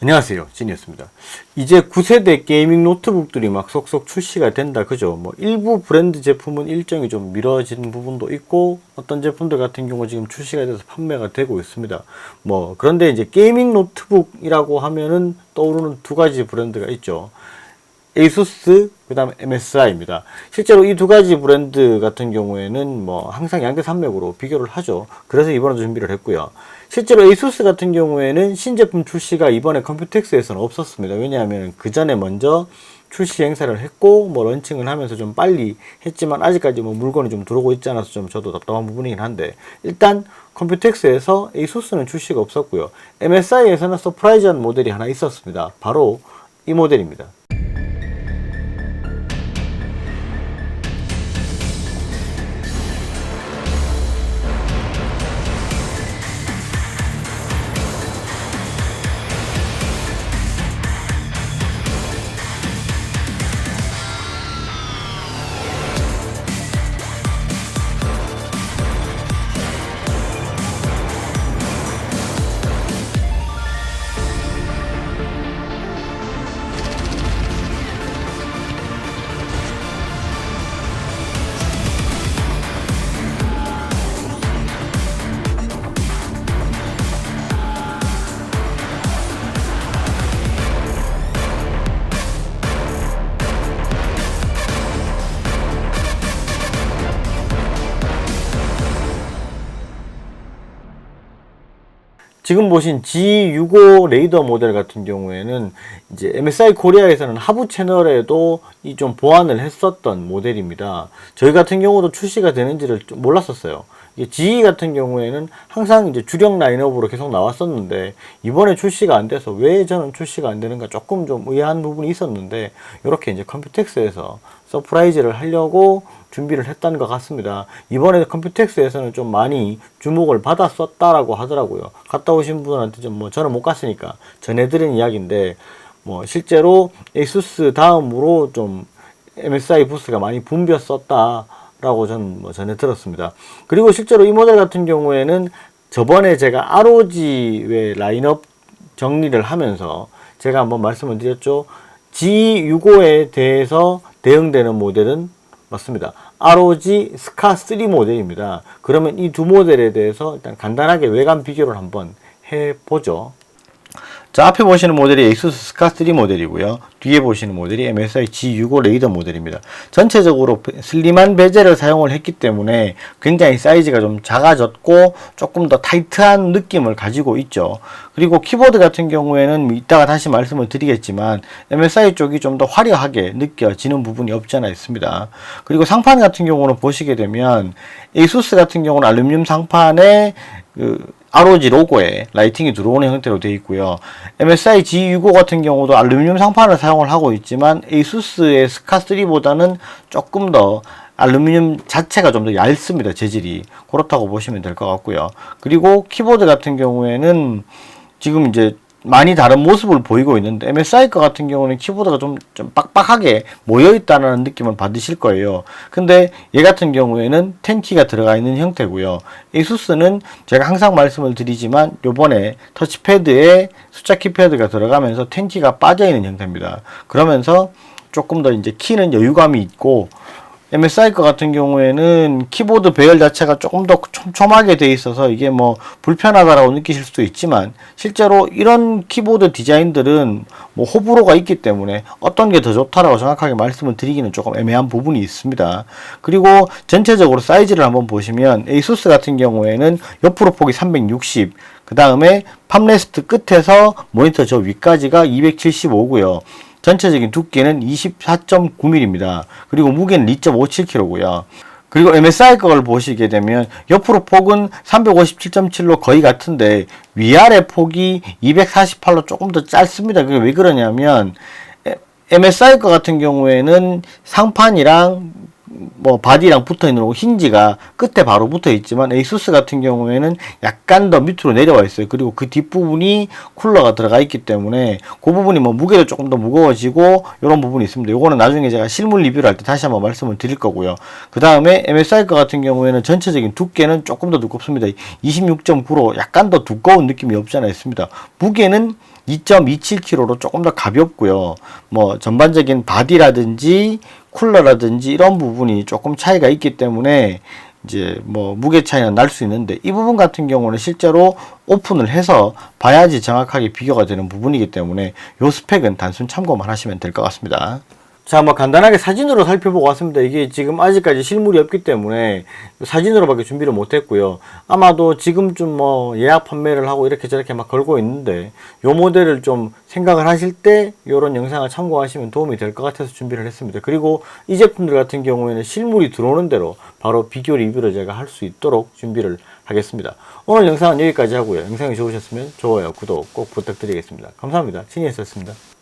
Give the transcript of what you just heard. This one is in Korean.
안녕하세요. 진이었습니다. 이제 9세대 게이밍 노트북들이 막 속속 출시가 된다. 그죠? 뭐 일부 브랜드 제품은 일정이 좀 미뤄진 부분도 있고 어떤 제품들 같은 경우 지금 출시가 돼서 판매가 되고 있습니다. 뭐 그런데 이제 게이밍 노트북이라고 하면은 떠오르는 두 가지 브랜드가 있죠. 에이수스 그다음 MSI입니다. 실제로 이 두 가지 브랜드 같은 경우에는 뭐 항상 양대 산맥으로 비교를 하죠. 그래서 이번에도 준비를 했고요. 실제로 에이수스 같은 경우에는 신제품 출시가 이번에 컴퓨텍스에서는 없었습니다. 왜냐하면 그 전에 먼저 출시 행사를 했고 뭐 런칭을 하면서 좀 빨리 했지만 아직까지 뭐 물건이 좀 들어오고 있지 않아서 좀 저도 답답한 부분이긴 한데 일단 컴퓨텍스에서 에이수스는 출시가 없었고요. MSI에서는 서프라이즈한 모델이 하나 있었습니다. 바로 이 모델입니다. 지금 보신 G65 레이더 모델 같은 경우에는 이제 MSI 코리아에서는 하부 채널에도 이 좀 보완을 했었던 모델입니다. 저희 같은 경우도 출시가 되는지를 좀 몰랐었어요. 이게 G 같은 경우에는 항상 이제 주력 라인업으로 계속 나왔었는데 이번에 출시가 안 돼서 왜 저는 출시가 안 되는가 조금 좀 의아한 부분이 있었는데 이렇게 이제 컴퓨텍스에서 서프라이즈를 하려고 준비를 했다는 것 같습니다. 이번에 컴퓨텍스에서는 좀 많이 주목을 받았었다라고 하더라고요. 갔다 오신 분한테 좀 뭐 저는 못 갔으니까 전해드린 이야기인데 뭐 실제로 에이수스 다음으로 좀 MSI 부스가 많이 붐볐었다 라고 저는 뭐 전해 들었습니다. 그리고 실제로 이 모델 같은 경우에는 저번에 제가 ROG 외 라인업 정리를 하면서 제가 한번 말씀을 드렸죠. G65에 대해서 대응되는 모델은 맞습니다. ROG 스카 3 모델입니다. 그러면 이 두 모델에 대해서 일단 간단하게 외관 비교를 한번 해보죠. 자, 앞에 보시는 모델이 ASUS 스카 3 모델이고요. 뒤에 보시는 모델이 MSI G65 레이더 모델입니다. 전체적으로 슬림한 베젤을 사용을 했기 때문에 굉장히 사이즈가 좀 작아졌고 조금 더 타이트한 느낌을 가지고 있죠. 그리고 키보드 같은 경우에는 이따가 다시 말씀을 드리겠지만 MSI 쪽이 좀 더 화려하게 느껴지는 부분이 없지 않아 있습니다. 그리고 상판 같은 경우는 보시게 되면 ASUS 같은 경우는 알루미늄 상판에 그 ROG 로고에 라이팅이 들어오는 형태로 되어 있고요. MSI G65 같은 경우도 알루미늄 상판을 사용을 하고 있지만 ASUS의 스카3보다는 조금 더 알루미늄 자체가 좀 더 얇습니다. 재질이. 그렇다고 보시면 될 것 같고요. 그리고 키보드 같은 경우에는 지금 이제 많이 다른 모습을 보이고 있는데 MSI 거 같은 경우는 키보드가 좀, 좀 빡빡하게 모여 있다는 느낌을 받으실 거예요. 근데 얘 같은 경우에는 10키가 들어가 있는 형태고요. ASUS는 제가 항상 말씀을 드리지만 요번에 터치패드에 숫자 키패드가 들어가면서 10키가 빠져 있는 형태입니다. 그러면서 조금 더 이제 키는 여유감이 있고 MSI 거 같은 경우에는 키보드 배열 자체가 조금 더 촘촘하게 돼 있어서 이게 뭐 불편하다라고 느끼실 수도 있지만 실제로 이런 키보드 디자인들은 뭐 호불호가 있기 때문에 어떤 게 더 좋다라고 정확하게 말씀을 드리기는 조금 애매한 부분이 있습니다. 그리고 전체적으로 사이즈를 한번 보시면 ASUS 같은 경우에는 옆으로 폭이 360, 그 다음에 팜레스트 끝에서 모니터 저 위까지가 275고요. 전체적인 두께는 24.9mm입니다. 그리고 무게는 2.57kg고요. 그리고 MSI 걸 보시게 되면 옆으로 폭은 357.7로 거의 같은데 위아래 폭이 248로 조금 더 짧습니다. 그게 왜 그러냐면 MSI 거 같은 경우에는 상판이랑 뭐 바디랑 붙어 있는 힌지가 끝에 바로 붙어 있지만 에이수스 같은 경우에는 약간 더 밑으로 내려와 있어요. 그리고 그 뒷부분이 쿨러가 들어가 있기 때문에 그 부분이 뭐 무게도 조금 더 무거워지고 이런 부분이 있습니다. 요거는 나중에 제가 실물 리뷰를 할 때 다시 한번 말씀을 드릴 거고요. 그 다음에 MSI 거 같은 경우에는 전체적인 두께는 조금 더 두껍습니다. 26.9로 약간 더 두꺼운 느낌이 없지 않아 있습니다. 무게는 2.27kg로 조금 더 가볍고요. 뭐 전반적인 바디라든지 쿨러라든지 이런 부분이 조금 차이가 있기 때문에 이제 뭐 무게 차이는 날 수 있는데 이 부분 같은 경우는 실제로 오픈을 해서 봐야지 정확하게 비교가 되는 부분이기 때문에 요 스펙은 단순 참고만 하시면 될 것 같습니다. 자, 뭐 간단하게 사진으로 살펴보고 왔습니다. 이게 지금 아직까지 실물이 없기 때문에 사진으로밖에 준비를 못했고요. 아마도 지금쯤 뭐 예약 판매를 하고 이렇게 저렇게 막 걸고 있는데 요 모델을 좀 생각을 하실 때 요런 영상을 참고하시면 도움이 될 것 같아서 준비를 했습니다. 그리고 이 제품들 같은 경우에는 실물이 들어오는 대로 바로 비교 리뷰를 제가 할 수 있도록 준비를 하겠습니다. 오늘 영상은 여기까지 하고요. 영상이 좋으셨으면 좋아요, 구독 꼭 부탁드리겠습니다. 감사합니다. 친이었습니다.